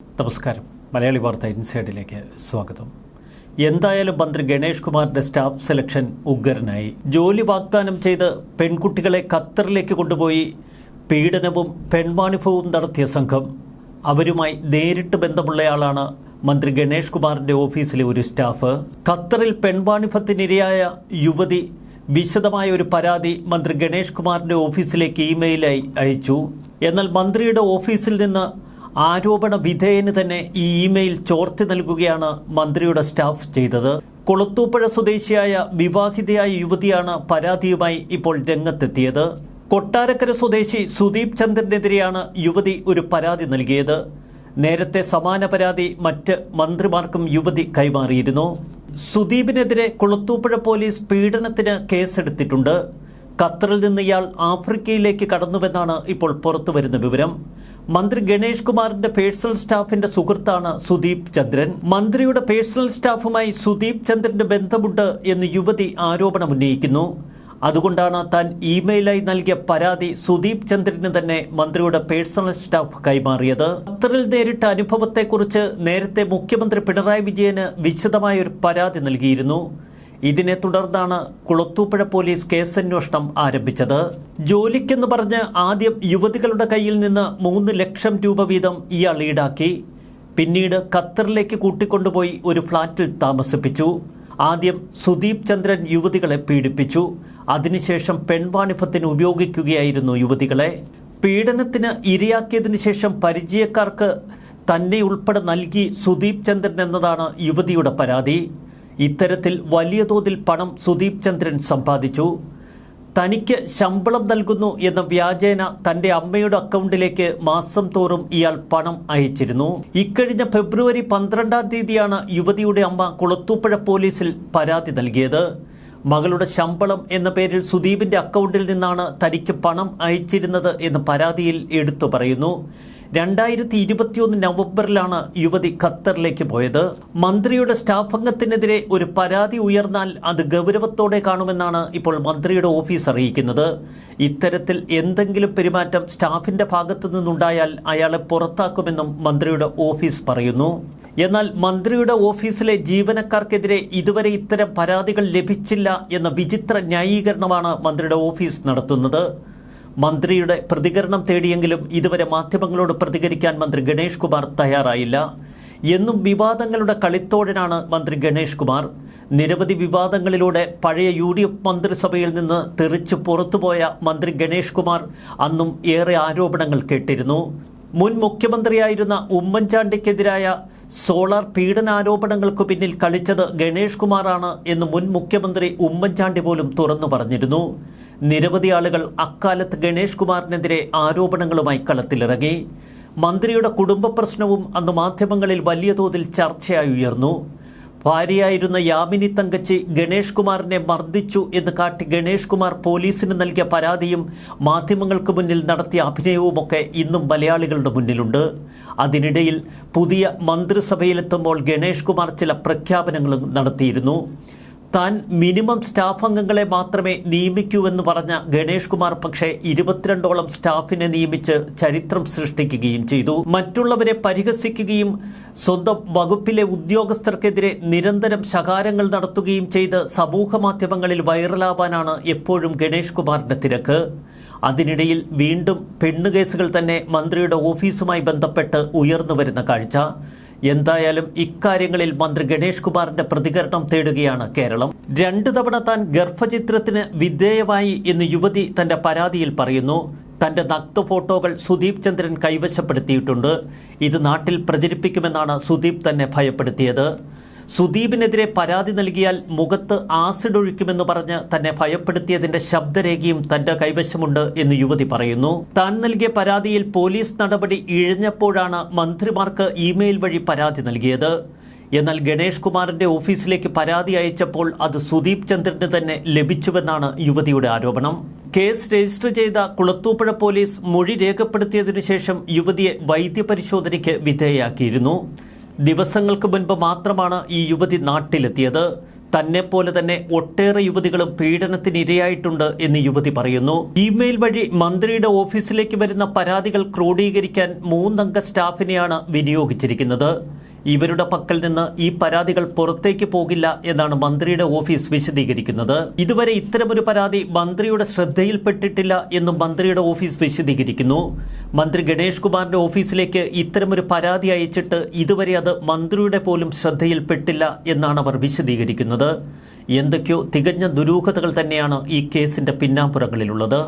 നമസ്കാരം. മലയാളി വാർത്ത ഇൻസൈഡിലേക്ക് സ്വാഗതം. എന്തായാലും മന്ത്രി ഗണേഷ് കുമാറിന്റെ സ്റ്റാഫ് സെലക്ഷൻ ഉഗ്രനായി. ജോലി വാഗ്ദാനം ചെയ്ത് പെൺകുട്ടികളെ ഖത്തറിലേക്ക് കൊണ്ടുപോയി പീഡനവും പെൺവാണിഭവും നടത്തിയ സംഘം അവരുമായി നേരിട്ട് ബന്ധമുള്ളയാളാണ് മന്ത്രി ഗണേഷ് കുമാറിന്റെ ഓഫീസിലെ ഒരു സ്റ്റാഫ്. ഖത്തറിൽ പെൺവാണിഭത്തിനിരയായ യുവതി വിശദമായ ഒരു പരാതി മന്ത്രി ഗണേഷ് കുമാറിന്റെ ഓഫീസിലേക്ക് ഇമെയിലായി അയച്ചു. എന്നാൽ മന്ത്രിയുടെ ഓഫീസിൽ നിന്ന് ആരോപണ വിധേയന് തന്നെ ഈ ഇമെയിൽ ചോർത്തി നൽകുകയാണ് മന്ത്രിയുടെ സ്റ്റാഫ് ചെയ്തത്. കൊളുത്തൂപ്പുഴ സ്വദേശിയായ വിവാഹിതയായ യുവതിയാണ് പരാതിയുമായി ഇപ്പോൾ രംഗത്തെത്തിയത്. കൊട്ടാരക്കര സ്വദേശി സുദീപ് ചന്ദ്രനെതിരെയാണ് യുവതി ഒരു പരാതി നൽകിയത്. നേരത്തെ സമാന പരാതി മറ്റ് മന്ത്രിമാർക്കും യുവതി കൈമാറിയിരുന്നു. സുദീപിനെതിരെ കൊളുത്തൂപ്പുഴ പോലീസ് പീഡനത്തിന് കേസെടുത്തിട്ടുണ്ട്. ഖത്തറിൽ നിന്ന് ഇയാൾ ആഫ്രിക്കയിലേക്ക് കടന്നുവെന്നാണ് ഇപ്പോൾ പുറത്തുവരുന്ന വിവരം. മന്ത്രി ഗണേഷ് കുമാറിന്റെ പേഴ്സണൽ സ്റ്റാഫിന്റെ സുഹൃത്താണ് സുദീപ് ചന്ദ്രൻ. മന്ത്രിയുടെ പേഴ്സണൽ സ്റ്റാഫുമായി സുദീപ് ചന്ദ്രന്റെ ബന്ധമുണ്ട് എന്ന് യുവതി ആരോപണം ഉന്നയിക്കുന്നു. അതുകൊണ്ടാണ് താൻ ഇമെയിലായി നൽകിയ പരാതി സുദീപ് ചന്ദ്രന് തന്നെ മന്ത്രിയുടെ പേഴ്സണൽ സ്റ്റാഫ് കൈമാറിയത്. ഖത്തറിൽ നേരിട്ട അനുഭവത്തെക്കുറിച്ച് നേരത്തെ മുഖ്യമന്ത്രി പിണറായി വിജയന് വിശദമായ ഒരു പരാതി നൽകിയിരുന്നു. ഇതിനെ തുടർന്നാണ് കുളത്തൂപ്പുഴ പോലീസ് കേസന്വേഷണം ആരംഭിച്ചത്. ജോലിക്കെന്ന് പറഞ്ഞ് ആദ്യം യുവതികളുടെ കയ്യിൽ നിന്ന് മൂന്ന് ലക്ഷം രൂപ വീതം ഇയാൾ ഈടാക്കി. പിന്നീട് ഖത്തറിലേക്ക് കൂട്ടിക്കൊണ്ടുപോയി ഒരു ഫ്ളാറ്റിൽ താമസിപ്പിച്ചു. ആദ്യം സുദീപ് ചന്ദ്രൻ യുവതികളെ പീഡിപ്പിച്ചു. അതിനുശേഷം പെൺവാണിഭത്തിന് ഉപയോഗിക്കുകയായിരുന്നു യുവതികളെ. പീഡനത്തിന് ഇരയാക്കിയതിനു ശേഷം പരിചയക്കാർക്ക് തന്നെ ഉൾപ്പെടെ നൽകി സുദീപ് ചന്ദ്രൻ എന്നതാണ് യുവതിയുടെ പരാതി. ഇത്തരത്തിൽ വലിയ തോതിൽ പണം സുദീപ് ചന്ദ്രൻ സമ്പാദിച്ചു. തനിക്ക് ശമ്പളം നൽകുന്നു എന്ന വ്യാജേന തന്റെ അമ്മയുടെ അക്കൗണ്ടിലേക്ക് മാസം തോറും ഇയാൾ പണം അയച്ചിരുന്നു. ഇക്കഴിഞ്ഞ ഫെബ്രുവരി പന്ത്രണ്ടാം തീയതിയാണ് യുവതിയുടെ അമ്മ കുളത്തൂപ്പുഴ പോലീസിൽ പരാതി നൽകിയത്. മകളുടെ ശമ്പളം എന്ന പേരിൽ സുദീപിന്റെ അക്കൗണ്ടിൽ നിന്നാണ് തനിക്ക് പണം അയച്ചിരുന്നത് എന്ന് പരാതിയിൽ എടുത്തു പറയുന്നു. രണ്ടായിരത്തി ഇരുപത്തിയൊന്ന് നവംബറിലാണ് യുവതി ഖത്തറിലേക്ക് പോയത്. മന്ത്രിയുടെ സ്റ്റാഫ് അംഗത്തിനെതിരെ ഒരു പരാതി ഉയർന്നാൽ അത് ഗൗരവത്തോടെ കാണുമെന്നാണ് ഇപ്പോൾ മന്ത്രിയുടെ ഓഫീസ് അറിയിക്കുന്നത്. ഇത്തരത്തിൽ എന്തെങ്കിലും പെരുമാറ്റം സ്റ്റാഫിന്റെ ഭാഗത്തു നിന്നുണ്ടായാൽ അയാളെ പുറത്താക്കുമെന്നും മന്ത്രിയുടെ ഓഫീസ് പറയുന്നു. എന്നാൽ മന്ത്രിയുടെ ഓഫീസിലെ ജീവനക്കാർക്കെതിരെ ഇതുവരെ ഇത്തരം പരാതികൾ ലഭിച്ചില്ല എന്ന വിചിത്ര ന്യായീകരണമാണ് മന്ത്രിയുടെ ഓഫീസ് നടത്തുന്നത്. മന്ത്രിയുടെ പ്രതികരണം തേടിയെങ്കിലും ഇതുവരെ മാധ്യമങ്ങളോട് പ്രതികരിക്കാൻ മന്ത്രി ഗണേഷ് കുമാർ തയ്യാറായില്ല. എന്നും വിവാദങ്ങളുടെ കളിത്തോടനാണ് മന്ത്രി ഗണേഷ് കുമാർ. നിരവധി വിവാദങ്ങളിലൂടെ പഴയ യു ഡി എഫ് മന്ത്രിസഭയിൽ നിന്ന് തെറിച്ചു പുറത്തുപോയ മന്ത്രി ഗണേഷ് കുമാർ അന്നും ഏറെ ആരോപണങ്ങൾ കേട്ടിരുന്നു. മുൻ മുഖ്യമന്ത്രിയായിരുന്ന ഉമ്മൻചാണ്ടിക്കെതിരായ സോളാർ പീഡനാരോപണങ്ങൾക്കു പിന്നിൽ കളിച്ചത് ഗണേഷ് കുമാറാണ് എന്ന് മുൻ മുഖ്യമന്ത്രി ഉമ്മൻചാണ്ടി പോലും തുറന്നു പറഞ്ഞിരുന്നു. നിരവധി ആളുകൾ അക്കാലത്ത് ഗണേഷ് കുമാറിനെതിരെ ആരോപണങ്ങളുമായി കളത്തിലിറങ്ങി. മന്ത്രിയുടെ കുടുംബ പ്രശ്നവും അന്ന് മാധ്യമങ്ങളിൽ വലിയ തോതിൽ ചർച്ചയായി ഉയർന്നു. ഭാര്യയായിരുന്ന യാമിനി തങ്കച്ചി ഗണേഷ് കുമാറിനെ മർദ്ദിച്ചു എന്ന് കാട്ടി ഗണേഷ് കുമാർ പോലീസിന് നൽകിയ പരാതിയും മാധ്യമങ്ങൾക്ക് മുന്നിൽ നടത്തിയ അഭിനയവുമൊക്കെ ഇന്നും മലയാളികളുടെ മുന്നിലുണ്ട്. അതിനിടയിൽ പുതിയ മന്ത്രിസഭയിലെത്തുമ്പോൾ ഗണേഷ് കുമാർ ചില പ്രഖ്യാപനങ്ങളും നടത്തിയിരുന്നു. താൻ മിനിമം സ്റ്റാഫ് അംഗങ്ങളെ മാത്രമേ നിയമിക്കൂ എന്ന് പറഞ്ഞ ഗണേഷ് കുമാർ പക്ഷേ ഇരുപത്തിരണ്ടോളം സ്റ്റാഫിനെ നിയമിച്ച് ചരിത്രം സൃഷ്ടിക്കുകയും ചെയ്തു. മറ്റുള്ളവരെ പരിഹസിക്കുകയും സ്വന്തം വകുപ്പിലെ ഉദ്യോഗസ്ഥർക്കെതിരെ നിരന്തരം ശകാരങ്ങൾ നടത്തുകയും ചെയ്ത് സമൂഹ മാധ്യമങ്ങളിൽ വൈറലാവാനാണ് എപ്പോഴും ഗണേഷ് കുമാറിന്റെ തിരക്ക്. അതിനിടയിൽ വീണ്ടും പെണ്ണുകേസുകൾ തന്നെ മന്ത്രിയുടെ ഓഫീസുമായി ബന്ധപ്പെട്ട് ഉയർന്നു വരുന്ന കാഴ്ച. എന്തായാലും ഇക്കാര്യങ്ങളിൽ മന്ത്രി ഗണേഷ് കുമാറിന്റെ പ്രതികരണം തേടുകയാണ് കേരളം. രണ്ടു തവണ താൻ ഗർഭചിത്രത്തിന് വിധേയമായി എന്ന് യുവതി തന്റെ പരാതിയിൽ പറയുന്നു. തന്റെ നഗ്ന ഫോട്ടോകൾ സുദീപ് ചന്ദ്രൻ കൈവശപ്പെടുത്തിയിട്ടുണ്ട്. ഇത് നാട്ടിൽ പ്രചരിപ്പിക്കുമെന്നാണ് സുദീപ് തന്നെ ഭയപ്പെടുത്തിയത്. സുദീപിനെതിരെ പരാതി നൽകിയാൽ മുഖത്ത് ആസിഡ് ഒഴിക്കുമെന്ന് പറഞ്ഞ് തന്നെ ഭയപ്പെടുത്തിയതിന്റെ ശബ്ദരേഖയും തന്റെ കൈവശമുണ്ട് എന്ന് യുവതി പറയുന്നു. താൻ നൽകിയ പരാതിയിൽ പോലീസ് നടപടി ഇഴഞ്ഞപ്പോഴാണ് മന്ത്രിമാർക്ക് ഇമെയിൽ വഴി പരാതി നൽകിയത്. എന്നാൽ ഗണേഷ് കുമാറിന്റെ ഓഫീസിലേക്ക് പരാതി അയച്ചപ്പോൾ അത് സുദീപ് ചന്ദ്രന് തന്നെ ലഭിച്ചുവെന്നാണ് യുവതിയുടെ ആരോപണം. കേസ് രജിസ്റ്റർ ചെയ്ത കുളത്തൂപ്പുഴ പോലീസ് മൊഴി രേഖപ്പെടുത്തിയതിനു ശേഷം യുവതിയെ വൈദ്യപരിശോധനയ്ക്ക് വിധേയയാക്കിയിരുന്നു. ദിവസങ്ങൾക്ക് മുൻപ് മാത്രമാണ് ഈ യുവതി നാട്ടിലെത്തിയത്. തന്നെപ്പോലെ തന്നെ ഒട്ടേറെ യുവതികളും പീഡനത്തിനിരയായിട്ടുണ്ട് എന്ന് യുവതി പറയുന്നു. ഇമെയിൽ വഴി മന്ത്രിയുടെ ഓഫീസിലേക്ക് വരുന്ന പരാതികൾ ക്രോഡീകരിക്കാൻ മൂന്നംഗ സ്റ്റാഫിനെയാണ് വിനിയോഗിച്ചിരിക്കുന്നത്. ഇവരുടെ പക്കൽ നിന്ന് ഈ പരാതികൾ പുറത്തേക്ക് പോകില്ല എന്നാണ് മന്ത്രിയുടെ ഓഫീസ് വിശദീകരിക്കുന്നത്. ഇതുവരെ ഇത്തരമൊരു പരാതി മന്ത്രിയുടെ ശ്രദ്ധയിൽപ്പെട്ടിട്ടില്ല എന്നും മന്ത്രിയുടെ ഓഫീസ് വിശദീകരിക്കുന്നു. മന്ത്രി ഗണേഷ് കുമാറിന്റെ ഓഫീസിലേക്ക് ഇത്തരമൊരു പരാതി അയച്ചിട്ട് ഇതുവരെ അത് മന്ത്രിയുടെ പോലും ശ്രദ്ധയിൽപ്പെട്ടില്ല എന്നാണ് അവർ വിശദീകരിക്കുന്നത്. എന്തൊക്കെയോ തികഞ്ഞ ദുരൂഹതകൾ തന്നെയാണ് ഈ കേസിന്റെ പിന്നാമ്പുറങ്ങളിലുള്ളത്.